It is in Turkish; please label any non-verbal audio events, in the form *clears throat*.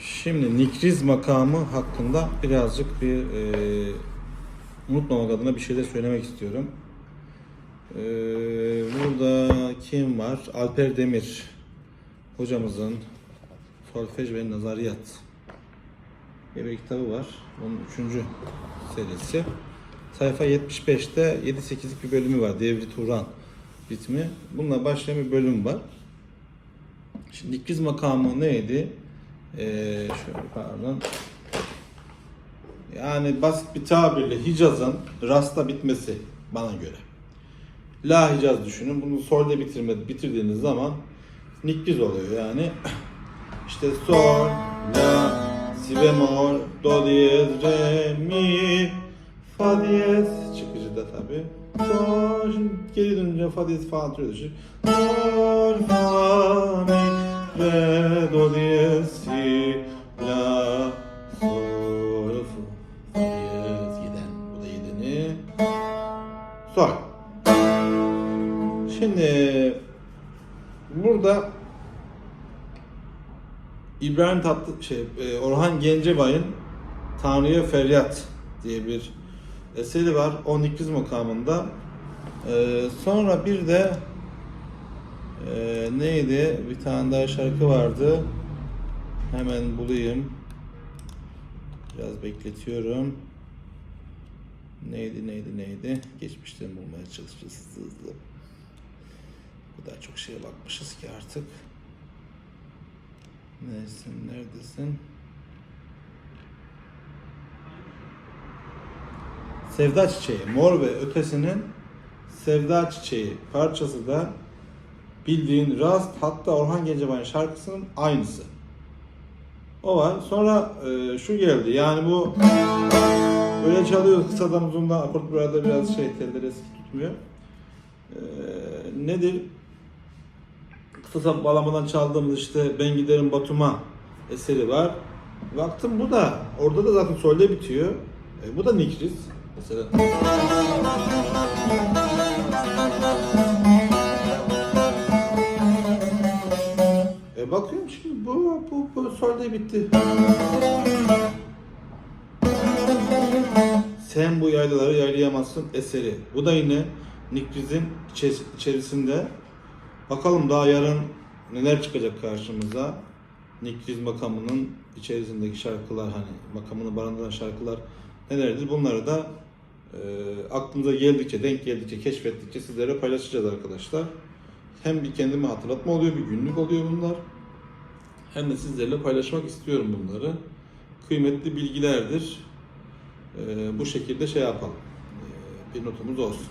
Şimdi Nikriz makamı hakkında birazcık bir e, unutmamak adına bir şeyler söylemek istiyorum. E, burada kim var? Alper Demir hocamızın Solfej ve Nazariyat diye bir kitabı var. Onun üçüncü serisi. Sayfa 75'te 7-8'lik bir bölümü var. Devri Turan ritmi. Bununla başlayan bir bölüm var. Şimdi ikiz makamı neydi? Ee, şöyle pardon. Yani basit bir tabirle Hicaz'ın rasta bitmesi bana göre. La Hicaz düşünün. Bunu solde bitirme, bitirdiğiniz zaman nikriz oluyor yani. *clears throat* İşte sol, la, si bemol, do diyez, re, mi, fa diyez. Çıkıcı da tabi. Sol, şimdi geri dönünce fa diyez falan türlü Sol, fa, mi, re, do diyez, si, la, sol, fa. Yeden. Bu da yedeni. Sol. Şimdi burada İbrahim Tatlı şey e, Orhan Gencebay'ın Tanrı'ya Feryat diye bir eseri var. 12 makamında. E, sonra bir de e, neydi? Bir tane daha şarkı vardı. Hemen bulayım. Biraz bekletiyorum. Neydi neydi neydi? Geçmişten bulmaya çalışacağız hızlı hızlı. Bu kadar çok şeye bakmışız ki artık. Neresin, neredesin? Sevda Çiçeği, Mor ve Ötesi'nin Sevda Çiçeği parçası da bildiğin Rast hatta Orhan Gencebay'ın şarkısının aynısı. O var. Sonra e, şu geldi. Yani bu böyle çalıyor kısadan uzundan akort burada biraz şey telleri eski tutmuyor. E, nedir? kısa bağlamadan çaldığımız işte Ben Giderim Batum'a eseri var. Baktım bu da orada da zaten solde bitiyor. E, bu da Nikriz. Mesela e, bakıyorum şimdi bu, bu, bu solde bitti. Sen bu yaylaları yaylayamazsın eseri. Bu da yine Nikriz'in içe- içerisinde. Bakalım daha yarın neler çıkacak karşımıza. Nikriz makamının içerisindeki şarkılar hani makamını barındıran şarkılar nelerdir? Bunları da e, aklımıza geldikçe, denk geldikçe, keşfettikçe sizlere paylaşacağız arkadaşlar. Hem bir kendime hatırlatma oluyor, bir günlük oluyor bunlar. Hem de sizlerle paylaşmak istiyorum bunları. Kıymetli bilgilerdir. E, bu şekilde şey yapalım. E, bir notumuz olsun.